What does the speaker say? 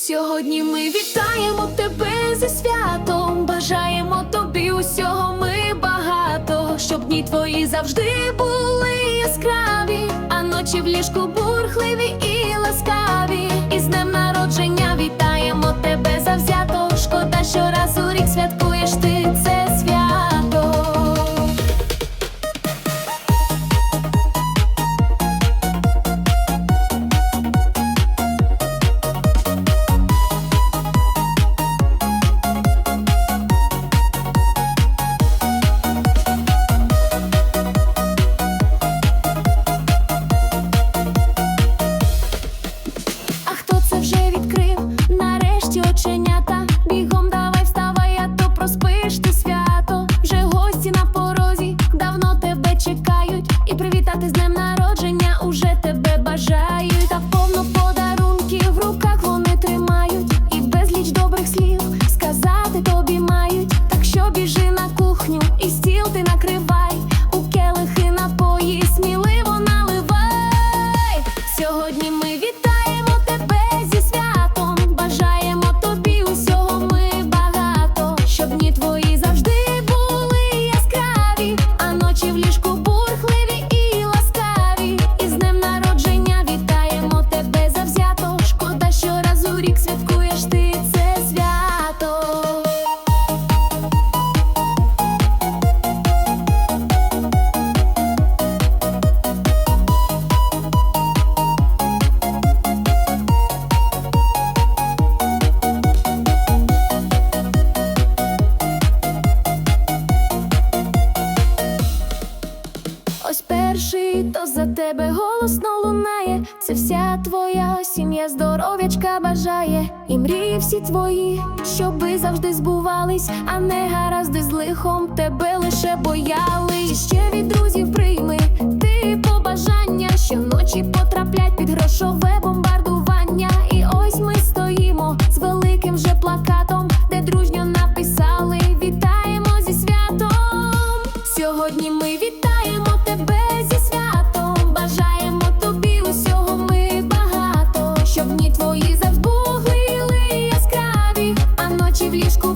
Сьогодні ми вітаємо тебе зі святом, бажаємо тобі усього ми багато, щоб дні твої завжди були яскраві, а ночі в ліжку бурхливі і ласкаві, і з днем народження вітаємо тебе завзято. за тебе голосно лунає, це вся твоя сім'я, здоров'ячка бажає, і мрії всі твої, щоби завжди збувались, а не гаразди з лихом тебе лише бояли. Ще від baby, it's cool.